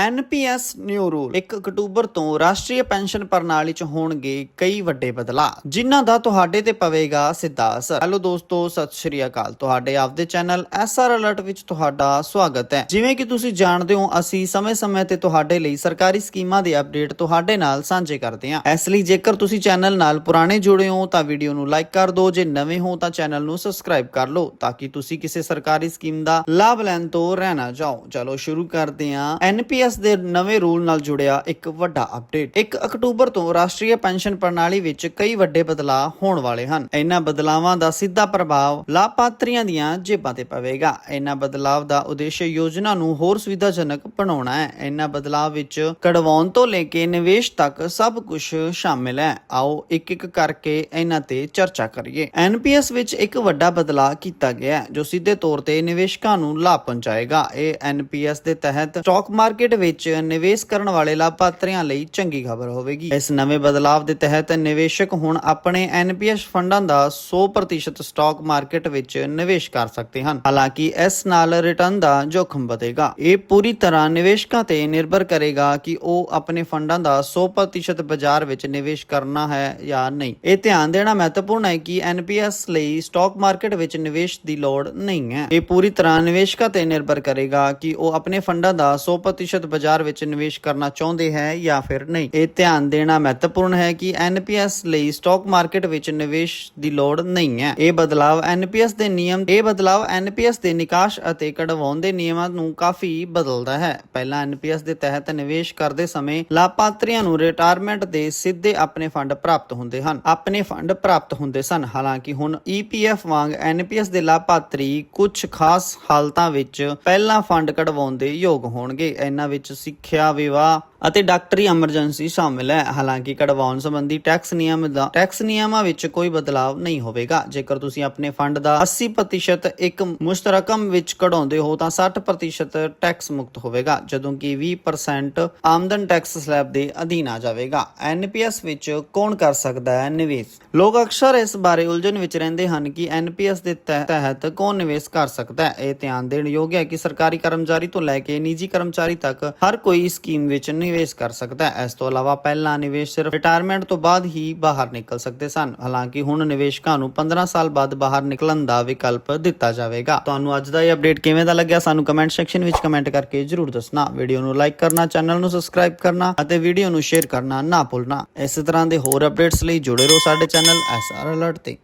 NPS new rule 1 October ਤੋਂ ਰਾਸ਼ਟਰੀ pension ਪ੍ਰਣਾਲੀ 'ਚ ਹੋਣਗੇ ਕਈ ਵੱਡੇ ਬਦਲਾਅ। ਜਿਨ੍ਹਾਂ ਦਾ ਤੁਹਾਡੇ ਤੇ ਪਵੇਗਾ ਸਿੱਧਾ ਅਸਰ। ਹੈਲੋ ਦੋਸਤੋ, ਸਤਿ ਸ਼੍ਰੀ ਅਕਾਲ। ਤੁਹਾਡੇ ਆਪਦੇ ਚੈਨਲ ਐਸਆਰ ਅਲਰਟ ਵਿੱਚ ਤੁਹਾਡਾ ਸਵਾਗਤ ਹੈ। ਜਿਵੇਂ ਕਿ ਤੁਸੀਂ ਜਾਣਦੇ ਹੋ, ਅਸੀਂ ਸਮੇਂ-ਸਮੇਂ ਤੇ ਤੁਹਾਡੇ ਲਈ ਸਰਕਾਰੀ ਸਕੀਮਾਂ ਦੇ ਅਪਡੇਟ ਤੁਹਾਡੇ ਨਾਲ ਸਾਂਝੇ ਕਰਦੇ ਹਾਂ। ਇਸ ਲਈ ਜੇਕਰ ਤੁਸੀਂ ਚੈਨਲ ਨਾਲ ਪੁਰਾਣੇ ਜੁੜੇ ਹੋ, ਤਾਂ ਵੀਡੀਓ ਨੂੰ ਲਾਈਕ ਕਰ ਦਿਓ। ਜੇ ਨਵੇਂ ਹੋ, ਤਾਂ ਚੈਨਲ ਨੂੰ ਸਬਸਕ੍ਰਾਈਬ ਕਰ ਲਓ, ਤਾਂ ਕਿ ਤੁਸੀਂ ਕਿਸੇ ਸਰਕਾਰੀ ਸਕੀਮ ਦਾ ਲਾਭ ਲੈਣ ਤੋਂ ਰਹਿ ਨਾ ਜਾਓ। ਚਲੋ ਸ਼ੁਰੂ ਕਰਦੇ ਹਾਂ। ਐਨਪੀਐਸ ਦੇ ਨਵੇਂ ਰੂਲ ਨਾਲ ਜੁੜਿਆ ਇੱਕ ਵੱਡਾ ਅਪਡੇਟ। 1 ਅਕਤੂਬਰ ਤੋਂ ਰਾਸ਼ਟਰੀ ਪੈਨਸ਼ਨ ਪ੍ਰਣਾਲੀ ਵਿੱਚ ਕਈ ਵੱਡੇ ਬਦਲਾਅ ਹੋਣ ਵਾਲੇ ਹਨ। ਇਹਨਾਂ ਬਦਲਾਵਾਂ ਦਾ ਸਿੱਧਾ ਪ੍ਰਭਾਵ ਲਾਭਪਾਤਰੀਆਂ ਦੀਆਂ ਜੇਬਾਂ ਤੇ ਪਵੇਗਾ। ਇਹਨਾਂ ਬਦਲਾਅ ਦਾ ਉਦੇਸ਼ ਯੋਜਨਾ ਨੂੰ ਹੋਰ ਸੁਵਿਧਾਜਨਕ ਬਣਾਉਣਾ ਹੈ। ਇਹਨਾਂ ਬਦਲਾਅ ਵਿੱਚ ਕਢਵਾਉਣ ਤੋਂ ਲੈ ਕੇ ਨਿਵੇਸ਼ ਤੱਕ ਸਭ ਕੁਝ ਸ਼ਾਮਿਲ ਹੈ। ਆਓ ਇੱਕ ਇੱਕ ਕਰਕੇ ਇਹਨਾਂ ਤੇ ਚਰਚਾ ਕਰੀਏ। ਐਨਪੀਐਸ ਵਿੱਚ ਇੱਕ ਵੱਡਾ ਬਦਲਾਅ ਕੀਤਾ ਗਿਆ ਹੈ, ਜੋ ਸਿੱਧੇ ਤੌਰ ਤੇ ਨਿਵੇਸ਼ਕਾਂ ਨੂੰ ਲਾਭ ਪਹੁੰਚਾਏਗਾ। ਇਹ ਐਨਪੀਐਸ ਦੇ ਤਹਿਤ ਸਟਾਕ ਮਾਰਕੀਟ ਵਿੱਚ ਨਿਵੇਸ਼ ਕਰਨ ਵਾਲੇ ਲਾਭਪਾਤਰੀਆਂ ਲਈ ਚੰਗੀ ਖਬਰ ਹੋਵੇਗੀ। ਇਸ ਨਵੇਂ ਬਦਲਾਅ ਦੇ ਤਹਿਤ ਨਿਵੇਸ਼ਕ ਹੁਣ ਆਪਣੇ ਐਨਪੀਐਸ ਫੰਡਾਂ ਦਾ 100% ਸਟਾਕ ਮਾਰਕੀਟ ਵਿੱਚ ਨਿਵੇਸ਼ ਕਰ ਸਕਦੇ ਹਨ। ਹਾਲਾਂਕਿ ਇਸ ਨਾਲ ਰਿਟਰਨ ਦਾ ਜੋਖਮ ਵਧੇਗਾ। ਇਹ ਪੂਰੀ ਤਰ੍ਹਾਂ ਨਿਵੇਸ਼ਕਾਂ ਤੇ ਨਿਰਭਰ ਕਰੇਗਾ ਕਿ ਉਹ ਆਪਣੇ ਫੰਡਾਂ ਦਾ 100% ਬਾਜ਼ਾਰ ਵਿੱਚ ਨਿਵੇਸ਼ ਕਰਨਾ ਹੈ ਜਾਂ ਨਹੀਂ। ਇਹ ਧਿਆਨ ਦੇਣਾ ਮਹੱਤਵਪੂਰਨ ਹੈ ਕਿ ਐਨਪੀਐਸ ਲਈ ਸਟਾਕ ਮਾਰਕੀਟ ਵਿੱਚ ਨਿਵੇਸ਼ ਦੀ ਲੋੜ ਨਹੀਂ ਹੈ। ਇਹ ਪੂਰੀ ਤਰ੍ਹਾਂ ਨਿਵੇਸ਼ਕਾਂ ਤੇ ਨਿਰਭਰ ਕਰੇਗਾ ਕਿ ਉਹ ਆਪਣੇ ਫੰਡਾਂ ਦਾ 100% ਬਾਜ਼ਾਰ ਵਿੱਚ ਨਿਵੇਸ਼ ਕਰਨਾ ਚਾਹੁੰਦੇ ਹੈ ਜਾਂ ਫਿਰ ਨਹੀਂ। ਇਹ ਧਿਆਨ ਦੇਣਾ ਮਹੱਤਵਪੂਰਨ ਹੈ ਕਿ ਐਨਪੀਐਸ ਲਈ ਸਟਾਕ ਮਾਰਕੀਟ ਵਿੱਚ ਨਿਵੇਸ਼ ਦੀ ਲੋੜ ਨਹੀਂ ਹੈ। ਇਹ ਬਦਲਾਅ ਐਨਪੀਐਸ ਦੇ ਨਿਯਮ, ਇਹ ਬਦਲਾਅ ਐਨਪੀਐਸ ਦੇ ਨਿਕਾਸ਼ ਅਤੇ ਕਢਵਾਉਣ ਦੇ ਨਿਯਮਾਂ ਨੂੰ ਕਾਫੀ ਬਦਲਦਾ ਹੈ। ਪਹਿਲਾਂ ਐਨਪੀਐਸ ਦੇ ਤਹਿਤ ਨਿਵੇਸ਼ ਕਰਦੇ ਸਮੇਂ ਲਾਭਪਾਤਰੀਆਂ ਨੂੰ ਰਿਟਾਇਰਮੈਂਟ ਦੇ ਸਿੱਧੇ ਆਪਣੇ ਫੰਡ ਪ੍ਰਾਪਤ ਹੁੰਦੇ ਹਨ। ਆਪਣੇ ਫੰਡ ਪ੍ਰਾਪਤ ਹੁੰਦੇ ਸਨ। ਹਾਲਾਂਕਿ ਹੁਣ ਈਪੀਐਫ ਵਾਂਗ ਐਨਪੀਐਸ ਦੇ ਲਾਭਪਾਤਰੀ ਕੁਝ ਖਾਸ ਹਾਲਤਾਂ ਵਿੱਚ ਪਹਿਲਾਂ ਫੰਡ ਕਢਵਾਉਣ ਦੇ ਯੋਗ ਹੋਣਗੇ। ਇਹਨਾਂ ਵਿੱਚ ਸਿੱਖਿਆ, ਵਿਵਾਹ ਅਤੇ ਡਾਕਟਰੀ ਐਮਰਜੈਂਸੀ ਸ਼ਾਮਿਲ ਹੈ। ਹਾਲਾਂਕਿ ਕਢਵਾਉਣ ਸੰਬੰਧੀ ਟੈਕਸ ਨਿਯਮ ਦਾ ਟੈਕਸ ਨਿਯਮਾਂ ਵਿੱਚ ਕੋਈ ਬਦਲਾਅ ਨਹੀਂ ਹੋਵੇਗਾ। ਜੇਕਰ ਤੁਸੀਂ ਆਪਣੇ ਫੰਡ ਦਾ 80% ਇੱਕ ਮੁਸ਼ਤਰਕਮ ਵਿੱਚ ਕਢਾਉਂਦੇ ਹੋ, ਤਾਂ 60% ਟੈਕਸ ਮੁਕਤ ਹੋਵੇਗਾ, ਜਦੋਂ ਕਿ 20% ਆਮਦਨ ਟੈਕਸ ਸਲੈਬ ਦੇ ਅਧੀਨ ਆ ਜਾਵੇਗਾ। ਐਨਪੀਐਸ ਵਿੱਚ ਕੌਣ ਕਰ ਸਕਦਾ ਹੈ? ਨਿਵੇਸ਼। ਲੋਕ ਅਕਸਰ ਇਸ ਬਾਰੇ ਉਲਝਣ ਵਿੱਚ ਰਹਿੰਦੇ ਹਨ ਕਿ ਐਨਪੀਐਸ ਦੇ ਤਹਿਤ ਕੌਣ ਨਿਵੇਸ਼ ਕਰ ਸਕਦਾ ਹੈ। ਇਹ ਧਿਆਨ ਦੇਣ ਯੋਗ ਹੈ ਕਿ ਸਰਕਾਰੀ ਕਰਮਚਾਰੀ ਤੋਂ ਲੈ ਕੇ ਨਿੱਜੀ ਕਰਮਚਾਰੀ ਤੱਕ ਹਰ ਕੋਈ ਸਕੀਮ ਵਿੱਚ ਨਿਵੇਸ਼ ਕਰ ਸਕਦਾ ਹੈ। ਇਸ ਤੋਂ ਇਲਾਵਾ ਪਹਿਲਾ ਨਿਵੇਸ਼ ਸਿਰਫ ਰਿਟਾਇਰਮੈਂਟ ਤੋਂ ਬਾਅਦ ਹੀ ਬਾਹਰ ਨਿਕਲ ਸਕਦੇ ਸਨ। ਹਾਲਾਂਕਿ ਹੁਣ ਨਿਵੇਸ਼ਕਾਂ ਨੂੰ 15 ਸਾਲ ਬਾਅਦ ਬਾਹਰ ਨਿਕਲਣ ਦਾ ਵਿਕਲਪ ਦਿੱਤਾ ਜਾਵੇਗਾ। ਤੁਹਾਨੂੰ ਅੱਜ ਦਾ ਇਹ ਅਪਡੇਟ ਕਿਵੇਂ ਦਾ ਲੱਗਿਆ ਸਾਨੂੰ ਕਮੈਂਟ ਸੈਕਸ਼ਨ ਵਿੱਚ ਕਮੈਂਟ ਕਰਕੇ ਜਰੂਰ ਦੱਸਣਾ। ਵੀਡੀਓ ਨੂੰ ਲਾਈਕ ਕਰਨਾ ਚੈਨਲ ਨੂੰ ਸਬਸਕ੍ਰਾਈਬ ਕਰਨਾ ਅਤੇ ਵੀਡੀਓ ਨੂੰ ਸ਼ੇਅਰ ਕਰਨਾ ਨਾ ਭੁੱਲਣਾ। ਇਸੇ ਤਰ੍ਹਾਂ ਦੇ ਹੋਰ ਅਪਡੇਟਸ ਲਈ ਜੁੜੇ ਰਹੋ ਸਾਡੇ ਚੈਨਲ ਐਸਆਰ ਅਲਰਟ ਤੇ।